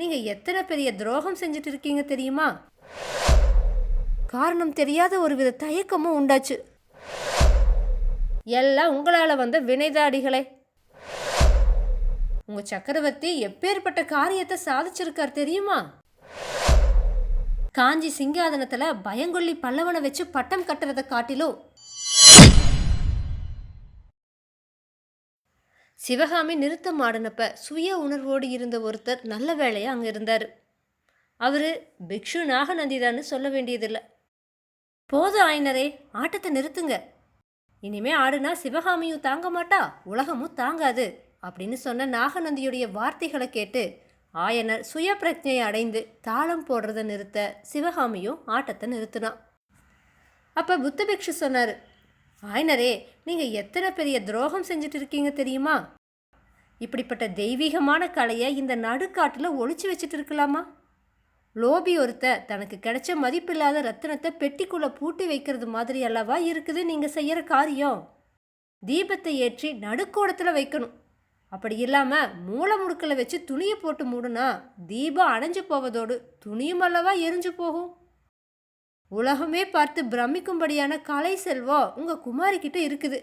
நீங்கள் எத்தனை பெரிய துரோகம் செஞ்சுட்டு இருக்கீங்க தெரியுமா? காரணம் தெரியாத ஒரு வித தயக்கமும் உண்டாச்சு. எல்லாம் உங்களால் வந்த வினைதாடிகளே. உங்க சக்கரவர்த்தி எப்பேற்பட்ட காரியத்தை சாதிச்சிருக்கார் தெரியுமா? காஞ்சி சிங்காதனத்துல பயங்கொல்லி பல்லவனை வச்சு பட்டம் கட்டுறதை காட்டிலும் சிவகாமி நிறுத்தம் ஆடினப்ப சுய உணர்வோடு இருந்த ஒருத்தர் நல்ல வேலையாக அங்கே இருந்தார். அவர் பிக்ஷு நாகநந்திதான்னு சொல்ல வேண்டியதில்லை. போதும் ஆயினரே ஆட்டத்தை நிறுத்துங்க. இனிமே ஆடுனா சிவகாமியும் தாங்க மாட்டா உலகமும் தாங்காது அப்படின்னு சொன்ன நாகநந்தியுடைய வார்த்தைகளை கேட்டு ஆயனர் சுய பிரஜையை அடைந்து தாளம் போடுறதை நிறுத்த சிவகாமியும் ஆட்டத்தை நிறுத்தினான். அப்போ புத்தபிக்ஷு சொன்னார் ஆயினரே நீங்கள் எத்தனை பெரிய துரோகம் செஞ்சுட்டு இருக்கீங்க தெரியுமா? இப்படிப்பட்ட தெய்வீகமான கலையை இந்த நடுக்காட்டில் ஒழிச்சு வச்சுட்டு இருக்கலாமா லோபி ஒருத்த தனக்கு கிடைச்ச மதிப்பில்லாத ரத்தினத்தை பெட்டிக்குள்ளே பூட்டி வைக்கிறது மாதிரி அல்லவா இருக்குது நீங்கள் செய்கிற காரியம்? தீபத்தை ஏற்றி நடுக்கோடத்தில் வைக்கணும். அப்படி இல்லாமல் மூளை முடுக்கில் வச்சு துணியை போட்டு மூடுனா தீபம் அணைஞ்சு போவதோடு துணியும் அல்லவா எரிஞ்சு போகும்? உலகமே பார்த்து பிரமிக்கும்படியான கலை செல்வம் உங்கள் குமாரி கிட்ட இருக்குது.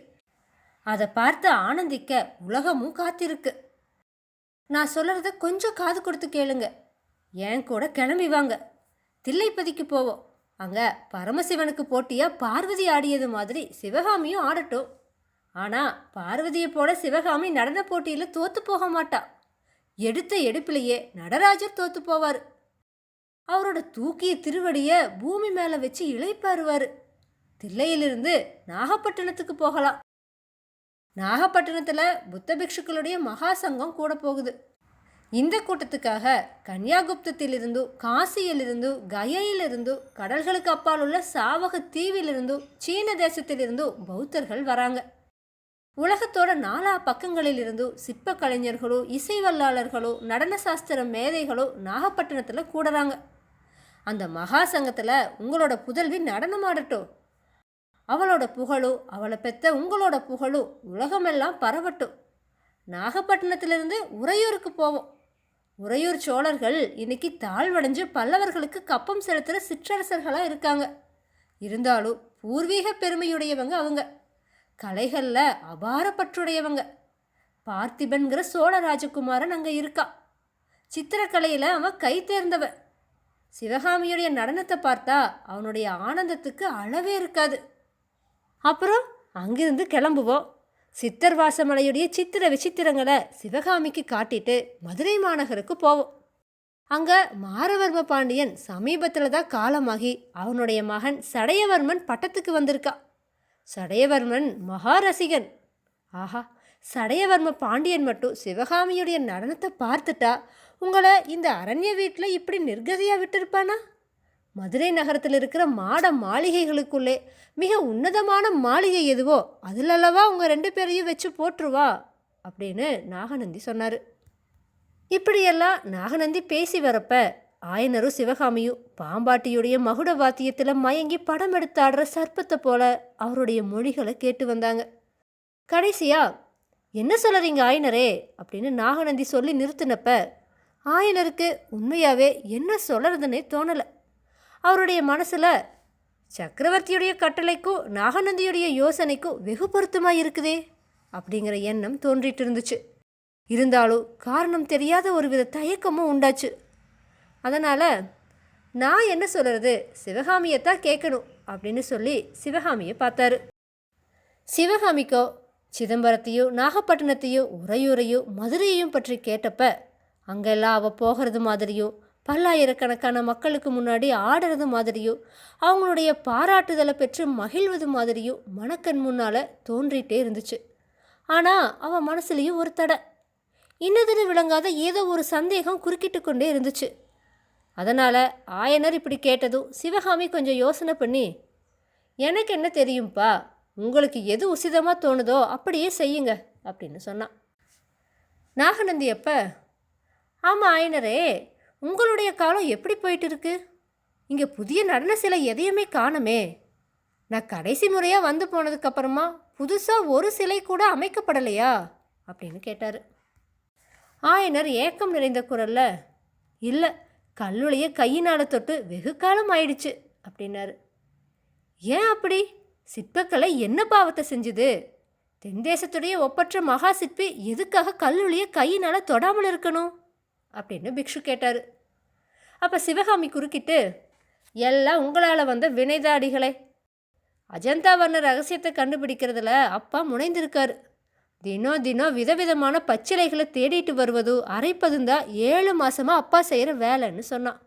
அதை பார்த்து ஆனந்திக்க உலகமும் காத்திருக்கு. நான் சொல்கிறத கொஞ்சம் காது கொடுத்து கேளுங்க. என் கூட கிளம்பி வாங்க. தில்லைப்பதிக்கு போவோம். அங்கே பரமசிவனுக்கு போட்டியாக பார்வதி ஆடியது மாதிரி சிவகாமியும் ஆடட்டும். ஆனால் பார்வதியை போல சிவகாமி நடன போட்டியில் தோற்று போக மாட்டா. எடுத்த எடுப்பிலேயே நடராஜர் தோற்று போவார். அவரோட தூக்கிய திருவடியை பூமி மேலே வச்சு இழைப்பாருவாரு. தில்லையிலிருந்து நாகப்பட்டினத்துக்கு போகலாம். நாகப்பட்டினத்தில் புத்த பிக்ஷுக்களுடைய மகா சங்கம் கூட போகுது. இந்த கூட்டத்துக்காக கன்னியாகுப்தத்திலிருந்து காசியிலிருந்து கயையிலிருந்து கடல்களுக்கு அப்பால் உள்ள சாவக தீவிலிருந்து சீன தேசத்திலிருந்து பௌத்தர்கள் வராங்க. உலகத்தோட நாலா பக்கங்களிலிருந்து சிற்ப கலைஞர்களோ இசை வல்லாளர்களோ நடன சாஸ்திர மேதைகளோ நாகப்பட்டினத்தில் கூடுறாங்க. அந்த மகா சங்கத்தில் உங்களோட புதல்வி நடனமாடட்டும். அவளோட புகழும் அவளை பெத்த உங்களோட புகழும் உலகமெல்லாம் பரவட்டும். நாகப்பட்டினத்திலிருந்து உறையூருக்கு போவோம். உறையூர் சோழர்கள் இன்னைக்கு தாழ்வடைஞ்சு பல்லவர்களுக்கு கப்பம் செலுத்துகிற சிற்றரசர்களாக இருக்காங்க. இருந்தாலும் பூர்வீக பெருமையுடையவங்க அவங்க. கலைகளில் அபாரப்பற்றுடையவங்க பார்த்திபன்கிற சோழ ராஜகுமாரன் அங்கே இருக்கா. சித்திரக்கலையில் அவன் கை தேர்ந்தவன். சிவகாமியுடைய நடனத்தை பார்த்தா அவனுடைய ஆனந்தத்துக்கு அளவே இருக்காது. அப்புறம் அங்கிருந்து கிளம்புவோம். சித்தர் வாசமலையுடைய சித்திர விசித்திரங்களை சிவகாமிக்கு காட்டிட்டு மதுரை மாநகருக்கு போவோம். அங்கே மாரவர்ம பாண்டியன் சமீபத்தில் தான் காலமாகி அவனுடைய மகன் சடையவர்மன் பட்டத்துக்கு வந்திருக்கா. சடையவர்மன் மகாரசிகன் ஆஹா சடையவர்ம பாண்டியன் மட்டும் சிவகாமியுடைய நடனத்தை பார்த்துட்டா உங்களை இந்த அரண்ய வீட்டில் இப்படி நிர்கதியாக விட்டிருப்பானா? மதுரை நகரத்தில் இருக்கிற மாட மாளிகைகளுக்குள்ளே மிக உன்னதமான மாளிகை எதுவோ அதிலல்லவா உங்கள் ரெண்டு பேரையும் வச்சு போட்டுருவா அப்படின்னு நாகநந்தி சொன்னார். இப்படியெல்லாம் நாகநந்தி பேசி வரப்ப ஆயனரும் சிவகாமியும் பாம்பாட்டியுடைய மகுட வாத்தியத்தில் மயங்கி படம் எடுத்து ஆடுற சர்ப்பத்தை போல அவருடைய மொழிகளை கேட்டு வந்தாங்க. கடைசியா என்ன சொல்கிறீங்க ஆயனரே? அப்படின்னு நாகநந்தி சொல்லி நிறுத்தினப்ப ஆயனருக்கு உண்மையாகவே என்ன சொல்கிறதுனே தோணலை. அவருடைய மனசில் சக்கரவர்த்தியுடைய கட்டளைக்கும் நாகநந்தியுடைய யோசனைக்கும் வெகு பொருத்தமாக இருக்குதே அப்படிங்கிற எண்ணம் தோன்றிட்டு இருந்துச்சு. இருந்தாலும் காரணம் தெரியாத ஒரு வித தயக்கமும் உண்டாச்சு. அதனால் நான் என்ன சொல்கிறது சிவகாமியை தான் கேட்கணும் அப்படின்னு சொல்லி சிவகாமியை பார்த்தாரு. சிவகாமிக்கோ சிதம்பரத்தையும் நாகப்பட்டினத்தையும் உறையூரையும் மதுரையையும் பற்றி கேட்டப்ப அங்கெல்லாம் அவள் போகிறது மாதிரியும் பல்லாயிரக்கணக்கான மக்களுக்கு முன்னாடி ஆடுறது மாதிரியும் அவங்களுடைய பாராட்டுதலை பெற்று மகிழ்வது மாதிரியும் மணக்கண் முன்னால் தோன்றிட்டே இருந்துச்சு. ஆனால் அவன் மனசுலேயும் ஒரு தடை. இன்னதில் விளங்காத ஏதோ ஒரு சந்தேகம் குறுக்கிட்டு கொண்டே இருந்துச்சு. அதனால் ஆயனர் இப்படி கேட்டதும் சிவகாமி கொஞ்சம் யோசனை பண்ணி எனக்கு என்ன தெரியும்ப்பா உங்களுக்கு எது உசிதமாக தோணுதோ அப்படியே செய்யுங்க அப்படின்னு சொன்னான். நாகநந்தி அப்போ ஆமாம் ஆயனரே உங்களுடைய காலம் எப்படி போயிட்டு இருக்கு இங்கே புதிய நடன சிலை எதையுமே காணுமே. நான் கடைசி முறையாக வந்து போனதுக்கப்புறமா புதுசாக ஒரு சிலை கூட அமைக்கப்படலையா? அப்படின்னு கேட்டார். ஆயனர் ஏக்கம் நிறைந்த குரல்ல இல்லை கல்லுடைய கையினால் தொட்டு வெகு காலம் ஆயிடுச்சு அப்படின்னாரு. ஏன் அப்படி? சிற்பக்கலை என்ன பாவத்தை செஞ்சுது? தென் தேசத்துடைய ஒப்பற்ற மகா சிற்பி எதுக்காக கல்லுடைய கையினால் தொடாமல் இருக்கணும்? அப்படின்னு பிக்ஷு கேட்டார். அப்போ சிவகாமி குறுக்கிட்டு எல்லாம் உங்களால் வந்த வினைதாடிகளே. அஜந்தா வர்ண ரகசியத்தை கண்டுபிடிக்கிறதுல அப்பா முனைந்திருக்கார். தினம் தினம் விதவிதமான பச்சிலைகளை தேடிட்டு வருவது அரைப்பதும் தான் ஏழு மாதமாக அப்பா செய்கிற வேலைன்னு சொன்னான்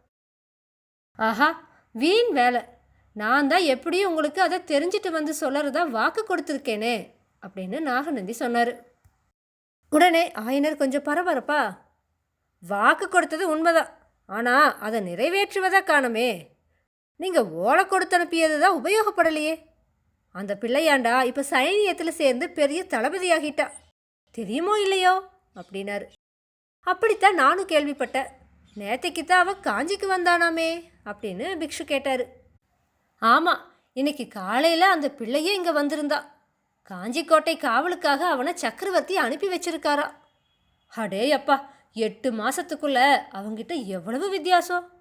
ஆஹா வீண் வேலை. நான் தான் எப்படியும் உங்களுக்கு அதை தெரிஞ்சிட்டு வந்து சொல்லறதா வாக்கு கொடுத்துருக்கேனே அப்படின்னு நாகநந்தி சொன்னார். உடனே ஆயனர் கொஞ்சம் பரபரப்பா வாக்கு கொடுத்தது உண்மைதான். ஆனால் அதை நிறைவேற்றுவதை காணுமே. நீங்கள் ஓலை கொடுத்து அனுப்பியது தான் உபயோகப்படலையே. அந்த பிள்ளையாண்டா இப்போ சைனியத்தில் சேர்ந்து பெரிய தளபதியாகிட்டா. தெரியுமோ இல்லையோ? அப்படின்னாரு. அப்படித்தான் நானும் கேள்விப்பட்டேன். நேத்தைக்கு தான் அவன் காஞ்சிக்கு வந்தானாமே அப்படின்னு பிக்ஷு கேட்டார். ஆமாம் இன்னைக்கு காலையில் அந்த பிள்ளையே இங்கே வந்திருந்தா. காஞ்சிக்கோட்டை காவலுக்காக அவனை சக்கரவர்த்தி அனுப்பி வச்சிருக்காரா. அடே அப்பா எட்டு மாசத்துக்குள்ள அவங்கிட்ட எவ்வளவு வித்தியாசம்?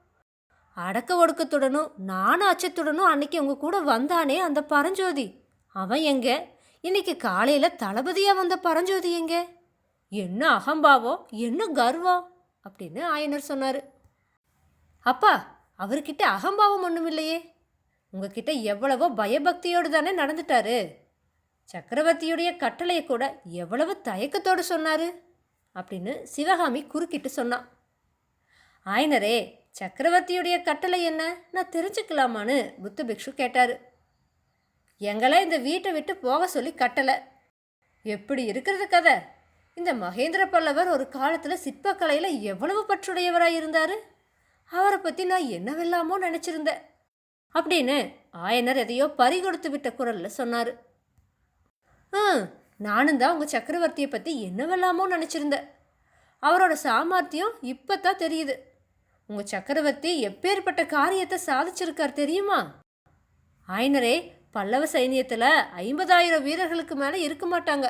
அடக்க ஒடுக்கத்துடனும் நானும் அச்சத்துடனும் அன்னைக்கு உங்கள் கூட வந்தானே அந்த பரஞ்சோதி. அவன் எங்க? இன்னைக்கு காலையில் தளபதியாக வந்த பரஞ்சோதி எங்க? என்ன அகம்பாவம் என்ன கர்வம்? அப்படின்னு ஆயனர் சொன்னார். அப்பா அவர்கிட்ட அகம்பாவம் ஒன்றும் இல்லையே. உங்ககிட்ட எவ்வளவோ பயபக்தியோடு தானே நடந்துட்டாரு. சக்கரவர்த்தியுடைய கட்டளையை கூட எவ்வளவு தயக்கத்தோடு சொன்னார். அப்படின்னு சிவகாமி குறுக்கிட்டு சொன்னான். ஆயனரே சக்கரவர்த்தியுடைய கட்டளை என்ன? நான் தெரிஞ்சுக்கலாமான்னு புத்த பிக்ஷு கேட்டார். எங்களை இந்த வீட்டை விட்டு போக சொல்லி கட்டலை. எப்படி இருக்கிறது கதை? இந்த மகேந்திர பல்லவர் ஒரு காலத்தில் சிற்பக்கலையில் எவ்வளவு பற்றுடையவராக இருந்தார்? அவரை பற்றி நான் என்னவெல்லாமோ நினச்சிருந்தேன் அப்படின்னு ஆயனர் எதையோ பறி கொடுத்து விட்ட குரலில் சொன்னார். ஆ நானும் தான் உங்கள் சக்கரவர்த்தியை பற்றி என்னவெல்லாமோ நினச்சிருந்தேன். அவரோட சாமர்த்தியம் இப்போ தான் தெரியுது. உங்கள் சக்கரவர்த்தி எப்பேற்பட்ட காரியத்தை சாதிச்சிருக்கார் தெரியுமா? ஆயனரே பல்லவ சைனியத்தில் ஐம்பதாயிரம் வீரர்களுக்கு மேலே இருக்க மாட்டாங்க.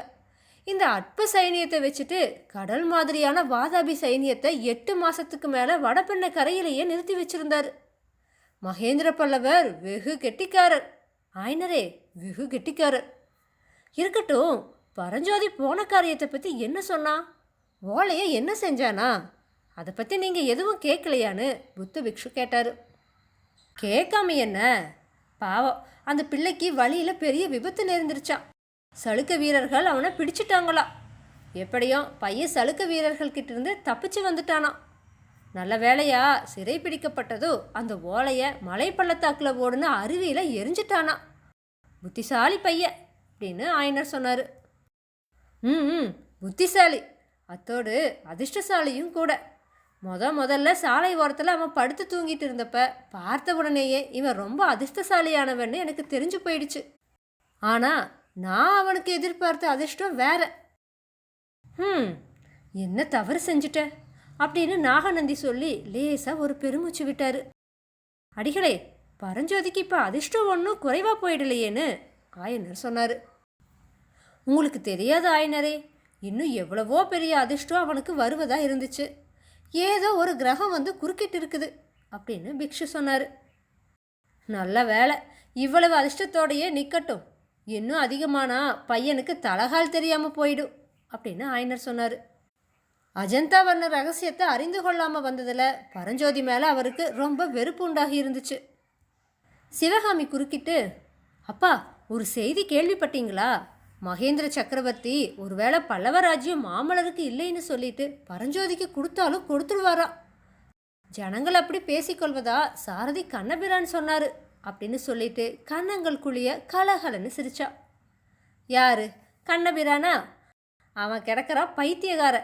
இந்த அற்ப சைனியத்தை வச்சுட்டு கடல் மாதிரியான வாதாபி சைனியத்தை எட்டு மாதத்துக்கு மேலே வடபெண்ணை கரையிலேயே நிறுத்தி வச்சிருந்தார். மகேந்திர பல்லவர் வெகு கெட்டிக்காரர். ஆயனரே வெகு கெட்டிக்காரர். இருக்கட்டும் பரஞ்சோதி போன காரியத்தை பற்றி என்ன சொன்னான் ஓலையை என்ன செஞ்சானா? அதை பற்றி நீங்கள் எதுவும் கேட்கலையான்னு புத்த பிக்ஷு கேட்டார். கேட்காம என்ன? பாவம் அந்த பிள்ளைக்கு வழியில் பெரிய விபத்து நேர்ந்துருச்சான் சளுக்க வீரர்கள் அவனை பிடிச்சிட்டாங்களா? எப்படியும் பையன் சலுக்க வீரர்கள் தப்பிச்சு வந்துட்டானான் நல்ல வேலையா சிறை பிடிக்கப்பட்டதோ அந்த ஓலையை மலை பள்ளத்தாக்கில் ஓடுன அருவியில் எரிஞ்சிட்டானா? புத்திசாலி பையன் அப்படின்னு ஆயனர் சொன்னார். ம் ம். புத்திசாலி. அத்தோடு அதிர்ஷ்டசாலியும் கூட. முத முதல்ல சாலை ஓரத்தில் அவன் படுத்து தூங்கிட்டு இருந்தப்ப பார்த்த உடனேயே இவன் ரொம்ப அதிர்ஷ்டசாலியானவன்னு எனக்கு தெரிஞ்சு போயிடுச்சு. ஆனால் நான் அவனுக்கு எதிர்பார்த்த அதிர்ஷ்டம் வேற. ம் என்ன தவறு செஞ்சுட்டேன் அப்படின்னு நாகநந்தி சொல்லி லேசாக ஒரு பெருமூச்சு விட்டாரு. அடிகளே பரஞ்சோதிக்கு இப்போ அதிர்ஷ்டம் ஒன்றும் குறைவாக போயிடலையேன்னு ஆயனர் சொன்னார். உங்களுக்கு தெரியாத ஆயனரே. இன்னும் எவ்வளவோ பெரிய அதிர்ஷ்டம் அவனுக்கு வருவதா இருந்துச்சு. ஏதோ ஒரு கிரகம் வந்து குறுக்கிட்டு இருக்குது அப்படின்னு பிக்ஷு சொன்னார். நல்ல வேலை இவ்வளவு அதிர்ஷ்டத்தோடையே நிற்கட்டும் இன்னும் அதிகமானா பையனுக்கு தலகால் தெரியாமல் போயிடும் அப்படின்னு ஆயனர் சொன்னார். அஜந்தா வர்ண ரகசியத்தை அறிந்து கொள்ளாமல் வந்ததில் பரஞ்சோதி மேலே அவருக்கு ரொம்ப வெறுப்பு உண்டாகி இருந்துச்சு. சிவகாமி குறுக்கிட்டு அப்பா ஒரு செய்தி கேள்விப்பட்டீங்களா? மகேந்திர சக்கரவர்த்தி ஒருவேளை பல்லவ ராஜ்யம் மாமல்லருக்கு இல்லைன்னு சொல்லிட்டு பரஞ்சோதிக்கு கொடுத்தாலும் கொடுத்துருவாரா ஜனங்கள் அப்படி பேசிக்கொள்வதா சாரதி கண்ணபிரான் சொன்னார் அப்படின்னு சொல்லிட்டு கன்னங்கள் குழிய கலகலன்னு சிரிச்சா. யாரு? கண்ணபிரானா? அவன் கிடக்கிறா பைத்தியகார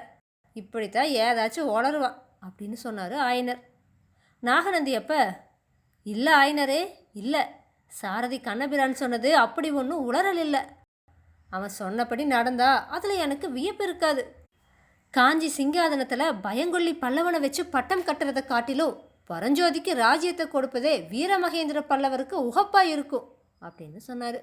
இப்படித்தான் ஏதாச்சும் உளருவான் அப்படின்னு சொன்னார் ஆயனர். நாகநந்தி அப்ப இல்லை ஆயனரே இல்லை. சாரதி கண்ணபிரான் சொன்னது அப்படி ஒன்றும் உளறல் இல்லை. அவன் சொன்னபடி நடந்தா அதில் எனக்கு வியப்பு இருக்காது. காஞ்சி சிங்காதனத்தில் பயங்கொள்ளி பல்லவனை வச்சு பட்டம் கட்டுறதை காட்டிலும் பரஞ்சோதிக்கு ராஜ்யத்தை கொடுப்பதே வீரமகேந்திர பல்லவருக்கு உகப்பாக இருக்கும் அப்படின்னு சொன்னார்.